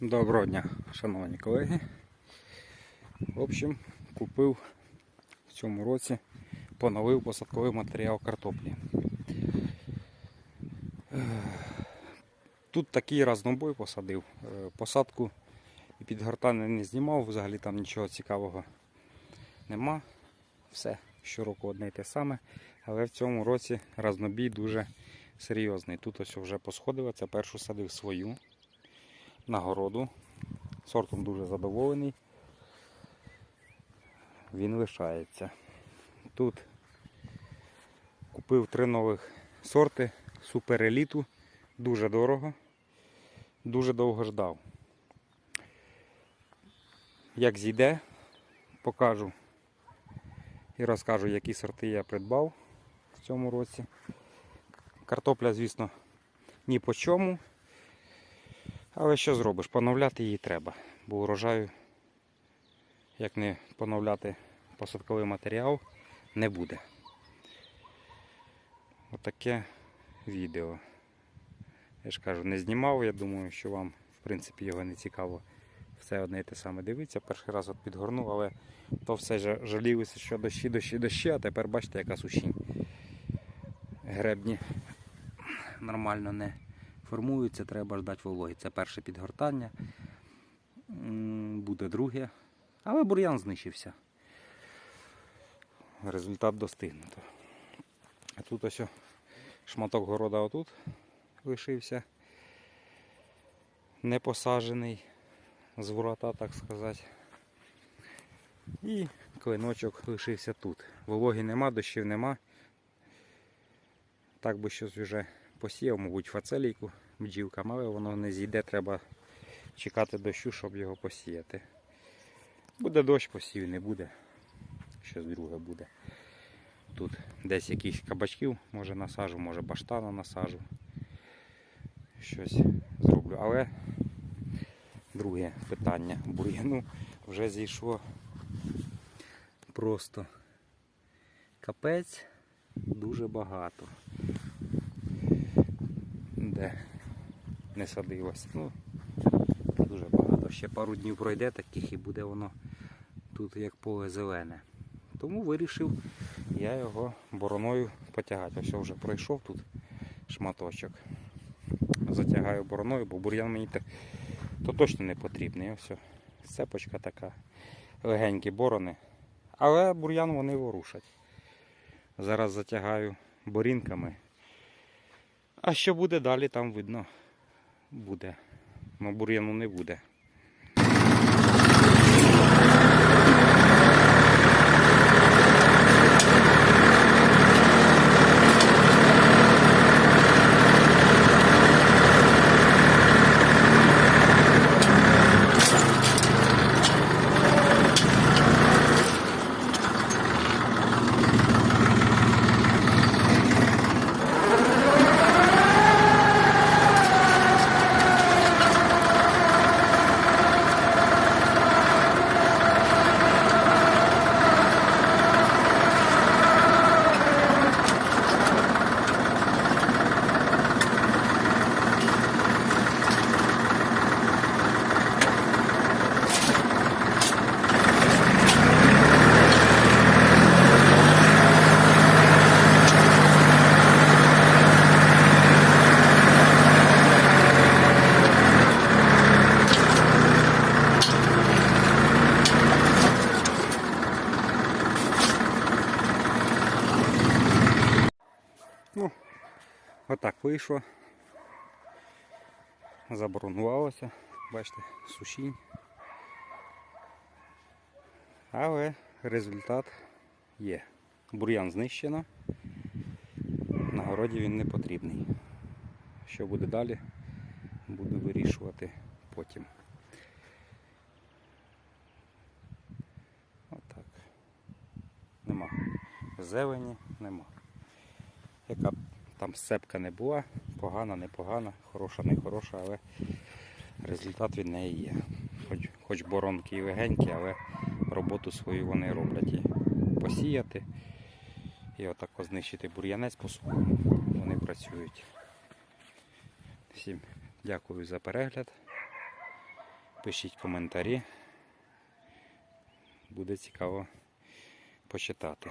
Доброго дня, шановні колеги. В общем, купив в цьому році, поновив посадковий матеріал картоплі. Е, Тут такий разнобой посадив. Е, Посадку і підгортання не знімав, взагалі там нічого цікавого нема. Все, щороку одне й те саме. Але в цьому році разнобій дуже серйозний. Тут ось вже посходило, це першу садив свою нагороду. Сортом дуже задоволений. Він лишається. Тут купив три нових сорти супереліту. Дуже дорого. Дуже довго ждав. Як зійде, покажу і розкажу, які сорти я придбав в цьому році. Картопля, звісно, ні по чому. Але що зробиш? Поновляти її треба, бо урожаю, як не поновляти посадковий матеріал, не буде. Отаке відео. Я ж кажу, не знімав, я думаю, що вам в принципі його не цікаво все одне і те саме дивитися. Перший раз от підгорнув, але то все ж жалілося, що дощі, дощі, дощі, а тепер бачите, яка сушінь. Гребні нормально не формуються, треба ждати вологи. Це перше підгортання, буде друге. Але бур'ян знищився. Результат достигнуто. А тут ось шматок города отут лишився. Не посаджений з ворота, так сказати. І клиночок лишився тут. Вологи нема, дощів нема. Так би щось вже посіяв, мабуть, фацелійку бджілкам, але воно не зійде, треба чекати дощу, щоб його посіяти. Буде дощ, посів, не буде. Щось друге буде. Тут десь якісь кабачків, може насажу, може баштана насажу. Щось зроблю. Але друге питання. Бур'яну вже зійшло просто капець дуже багато. Де не садилось. Ну, дуже багато. Ще пару днів пройде таких і буде воно тут як поле зелене. Тому вирішив я його бороною потягати. Ось вже пройшов тут шматочок. Затягаю бороною, бо бур'ян мені то, то точно не потрібний. Ось цепочка така. Легенькі борони. Але бур'ян вони ворушать. Зараз затягаю борінками. А що буде далі, там видно буде. Ну, бур'яну не буде. Ну, отак вийшло. Заборонувалося, бачите, сушінь. Але результат є. Бур'ян знищено. На городі він не потрібний. Що буде далі, буду вирішувати потім. Отак. Нема. Зелені нема яка там сцепка не була, погана, не погана, хороша, не хороша, але результат від неї є. Хоч, хоч боронки і легенькі, але роботу свою вони роблять і посіяти. І отак знищити бур'янець по суху. Вони працюють. Всім дякую за перегляд. пишіть коментарі. Буде цікаво почитати.